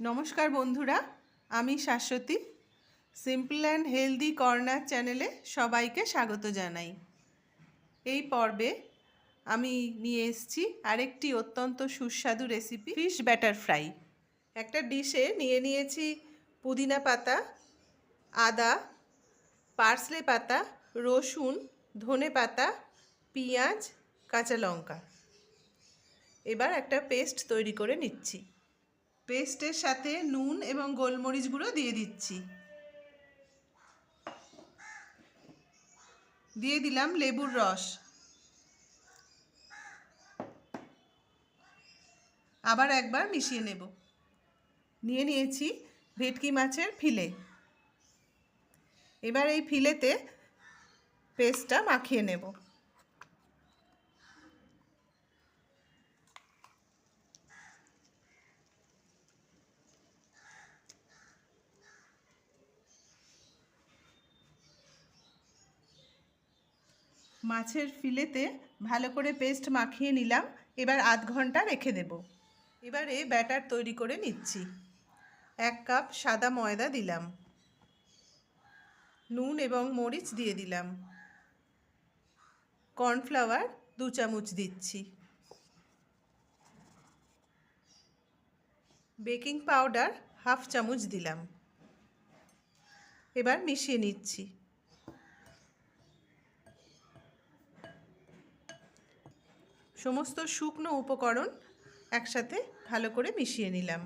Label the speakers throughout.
Speaker 1: নমস্কার বন্ধুরা, আমি Shashwati. Simple and healthy corner চ্যানেলে সবাইকে স্বাগত জানাই। এই পর্বে আমি নিয়ে এসেছি আরেকটি অত্যন্ত সুস্বাদু রেসিপি ফিশ ব্যাটার ফ্রাই একটা ডিশে নিয়ে নিয়েছি পুদিনা পাতা, আদা, পার্সলে পাতা, রসুন, ধনে পাতা, পেঁয়াজ, কাঁচা লঙ্কা। এবার একটা পেস্ট তৈরি করে নিচ্ছি। পেস্টের সাথে নুন এবং গোলমরিচ গুঁড়ো দিয়ে দিচ্ছি। দিয়ে দিলাম লেবুর রস। আবার একবার মিশিয়ে নেব। নিয়ে নিয়েছি ভেটকি মাছের ফিলে। এবার এই ফিলেতে পেস্টটা মাখিয়ে নেব। মাছের ফিলেতে ভালো করে পেস্ট মাখিয়ে নিলাম। এবার আধ ঘণ্টা রেখে দেব। এবারে ব্যাটার তৈরি করে নিচ্ছি। এক কাপ সাদা ময়দা দিলাম। নুন এবং মরিচ দিয়ে দিলাম। কর্নফ্লাওয়ার দু চামচ দিচ্ছি। বেকিং পাউডার হাফ চামচ দিলাম। এবার মিশিয়ে নিচ্ছি। সমস্ত শুকনো উপকরণ একসাথে ভালো করে মিশিয়ে নিলাম।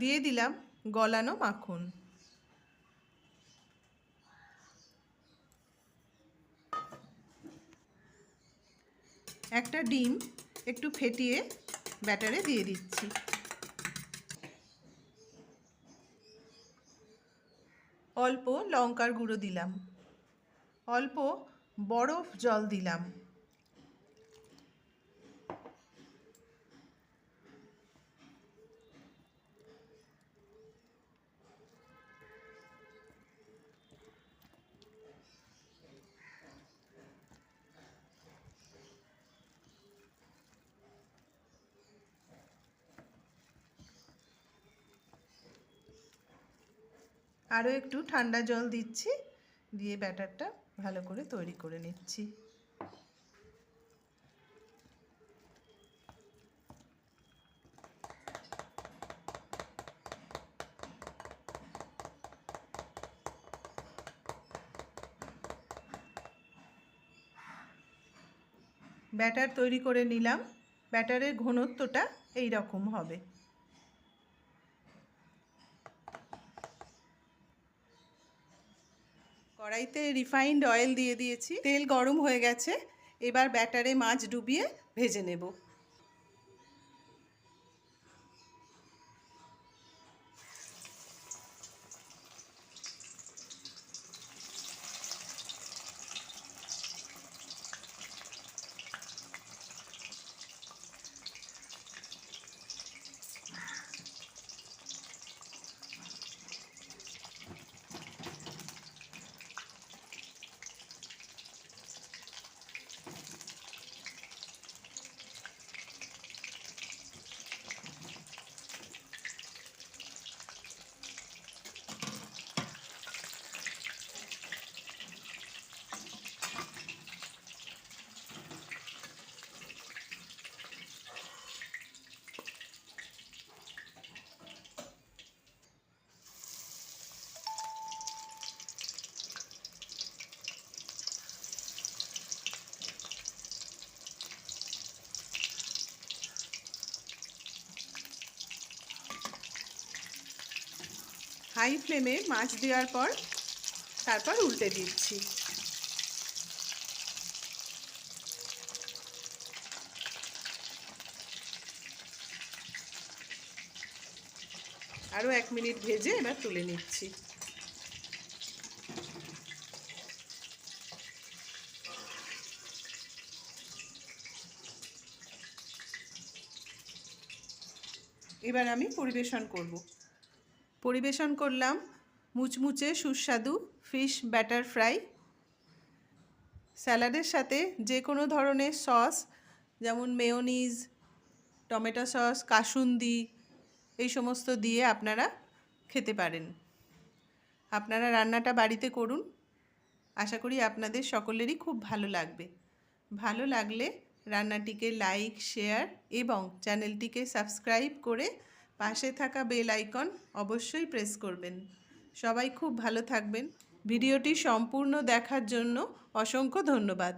Speaker 1: দিয়ে দিলাম গলানো মাখন। একটা ডিম একটু ফেটিয়ে ব্যাটারে দিয়ে দিচ্ছি। অল্প লঙ্কার গুঁড়ো দিলাম। অল্প বরফ জল দিলাম। আরও একটু ঠান্ডা জল দিচ্ছি, দিয়ে ব্যাটারটা ভালো করে তৈরি করে নিচ্ছি। ব্যাটার তৈরি করে নিলাম, ব্যাটারের ঘনত্বটা এই রকম হবে। কড়াইতে রিফাইন্ড অয়েল দিয়ে দিয়েছি। তেল গরম হয়ে গেছে। এবার ব্যাটারে মাছ ডুবিয়ে ভেজে নেব। হাই ফ্লেমে মাছ দেওয়ার পর তারপর উল্টে দিচ্ছি। আরও এক মিনিট ভেজে এবার তুলে নিচ্ছি। এবার আমি পরিবেশন করব। পরিবেশন করলাম মুচমুচে সুস্বাদু ফিশ ব্যাটার ফ্রাই স্যালাডের সাথে যে কোনো ধরনের সস যেমন মেয়োনিজ টমেটো সস কাসুন্দি, এই সমস্ত দিয়ে আপনারা খেতে পারেন। আপনারা রান্নাটা বাড়িতে করুন। আশা করি আপনাদের সকলেরই খুব ভালো লাগবে। ভালো লাগলে রান্নাটিকে লাইক শেয়ার এবং চ্যানেলটিকে সাবস্ক্রাইব করে পাশে থাকা বেল আইকন অবশ্যই প্রেস করবেন। সবাই খুব ভালো থাকবেন। ভিডিওটি সম্পূর্ণ দেখার জন্য অসংখ্য ধন্যবাদ।